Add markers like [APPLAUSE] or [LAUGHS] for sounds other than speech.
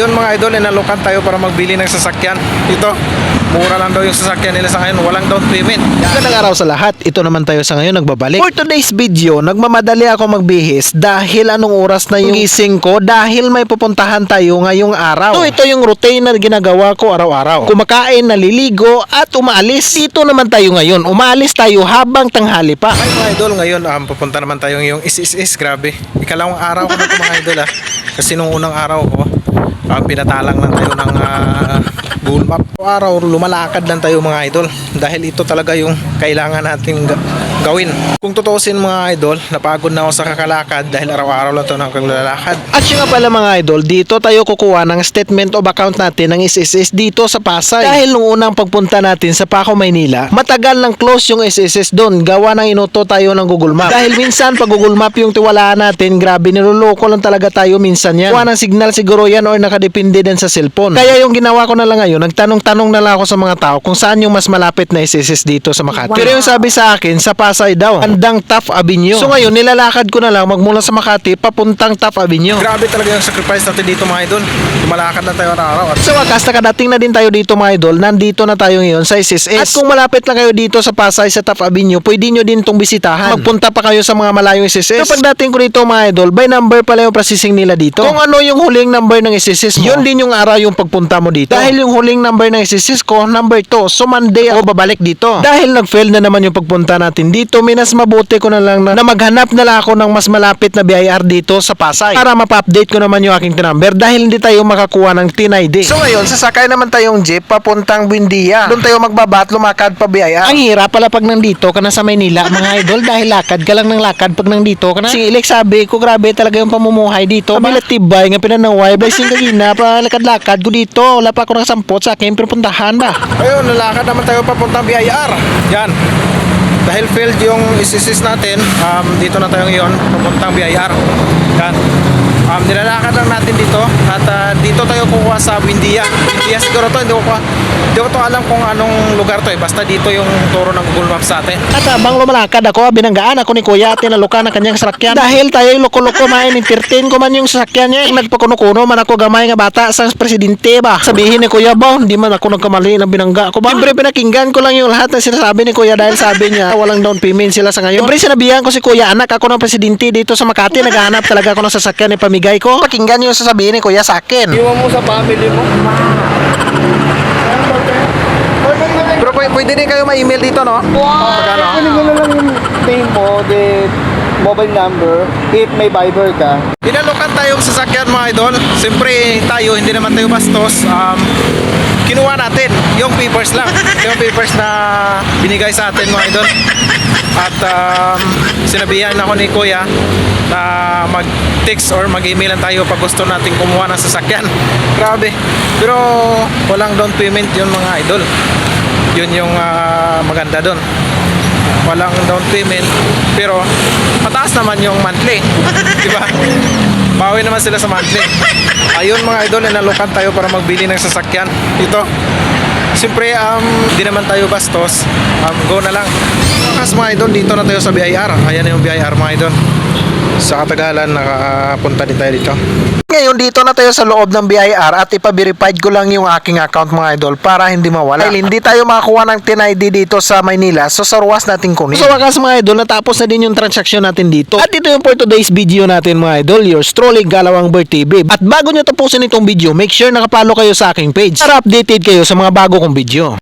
Yun mga idol, inalukan tayo para magbili ng sasakyan. Ito, mura lang daw yung sasakyan nila sa ngayon. Walang down payment. Magandang araw sa lahat. Ito naman tayo sa ngayon nagbabalik. For today's video, nagmamadali ako magbihis dahil anong oras na yung gising ko dahil may pupuntahan tayo ngayong araw. So ito yung routine na ginagawa ko araw-araw. Kumakain, naliligo at umaalis. Dito naman tayo ngayon. Umaalis tayo habang tanghali pa. Ay mga idol, ngayon um, pupunta naman tayo yung is-is-is. Grabe. Ikalawang araw ko na ito mga idol ah. Kasi nung unang araw ko, um, pinatalang lang tayo ng ah, Google Map. Araw, lumalakad lang tayo mga idol. Dahil ito talaga yung kailangan natin gawin. Kung tutuusin mga idol, napagod na ako sa kakalakad dahil araw-araw lang ito na akong lalakad. At yun nga pala mga idol, dito tayo kukuha ng statement of account natin ng SSS dito sa Pasay. Dahil nung unang pagpunta natin sa Paco, Maynila, matagal nang close yung SSS doon. Gawa ng inuto tayo ng Google Map. Dahil minsan pag Google Map yung tiwalaan natin, grabe, niloloko lang talaga tayo minsan yan. Gawa ng signal siguro yan or nakadepende din sa cellphone. Kaya yung ginawa ko na lang ngayon, nagtanong-tanong na lang ako sa mga tao kung saan yung mas malapit na SSS dito sa Makati. Pero yung sabi sa akin, sa Pasay daw, handang Taft Avenue. So ngayon, nilalakad ko na lang magmula sa Makati papuntang Taft Avenue. Grabe talaga yung sacrifice natin dito mga idol. Lumalakad na tayo araw-araw. At Sa wakas, nakadating na din tayo dito mga idol. Nandito na tayo ngayon sa SSS. At kung malapit lang kayo dito sa Pasay sa Taft Avenue, pwede nyo din itong bisitahan. Magpunta pa kayo sa mga malayong SSS. So pagdating ko dito mga idol, by number pala yung processing nila dito. Kung ano yung huling number ng SSS mo, yun din yung araw yung pagpunta mo dito. Dahil yung huling number ng SSS ko, number 2. So Monday ako babalik dito. Dahil nag-fail na naman yung pagpunta natin dito, minas mabuti ko na lang na, na maghanap na lang ako ng mas malapit na BIR dito sa Pasay. Para mapa-update ko naman yung aking number dahil hindi tayo makakuha ng TIN ID. So ngayon, sasakay naman tayong jeep papuntang Buendia. Doon tayo magbabat, lumakad pa BIR. Ang hirap pala pag nandito ka na sa Maynila, mga [LAUGHS] idol, dahil lakad ka lang ng lakad pag nandito ka na. Si Ilex sabi ko, grabe talaga yung pamumuhay dito. Kabila tibay, nga pinanaway, blessing kagina, [LAUGHS] pa lakad-lakad ko dito. Wala pa ako nakasampot sa akin, pinupuntahan ba? Ayun, lalakad naman tayo papuntang BIR. Yan. Dahil failed yung isisis natin, um, dito na tayo ngayon, papuntang BIR. Yan. Um, nilalakad lang natin dito at ah, dito tayo kukuha sa Windia. Windia siguro to, hindi ko, pa- hindi ko to alam kung anong lugar to eh. Basta dito yung turo ng Google Maps sa atin. At habang lumalakad ako, binanggaan ako ni Kuya at tinalukan ang kanyang sasakyan. Dahil tayo loko-loko main, entertain ko man yung sasakyan niya. Nagpakuno-kuno man ako gamay nga bata sa presidente ba. Sabihin ni Kuya ba, hindi man ako nagkamali ng binangga ko ba. Siyempre pinakinggan ko lang yung lahat na sinasabi ni Kuya dahil sabi niya [LAUGHS] walang down payment sila sa ngayon. Siyempre sinabihan ko si Kuya, anak ako ng presidente dito sa Makati, naghahanap talaga ako ng sasakyan ni pamigay ko. Pakinggan yung sasabihin ni Kuya sa akin. Iwan mo sa family mo. Pwede, pwede din kayo ma-email dito, no? Magkano? Kunin ko na lang yung name mo, the mobile number, if may Viber ka. Inalukan tayong sasakyan mga idol. Siyempre tayo, hindi naman tayo bastos. Um, kinuha natin yung papers lang. yung papers na binigay sa atin mga idol. At um, sinabihan ako ni Kuya na mag-text or mag-email lang tayo pag gusto natin kumuha ng sasakyan. Grabe. Pero walang down payment yun mga idol. Yun yung ah, maganda doon walang down payment pero mataas naman yung monthly di ba bawi naman sila sa monthly ayun mga idol inalukan tayo para magbili ng sasakyan ito Siyempre, um, di naman tayo bastos. Um, go na lang. Kasi mga idol, dito na tayo sa BIR. Ayan yung BIR mga idol. Sa katagalan, nakapunta din tayo dito. Ngayon, dito na tayo sa loob ng BIR at ipa-verified ko lang yung aking account mga idol para hindi mawala. Dahil hindi tayo makakuha ng TIN ID dito sa Maynila, so sa ruwas natin kunin. So, wakas mga idol, natapos na din yung transaksyon natin dito. At ito yung for today's video natin mga idol, yours truly, Galawang Bird TV. At bago nyo tapusin itong video, make sure nakapalo kayo sa aking page para updated kayo sa mga bago kong video.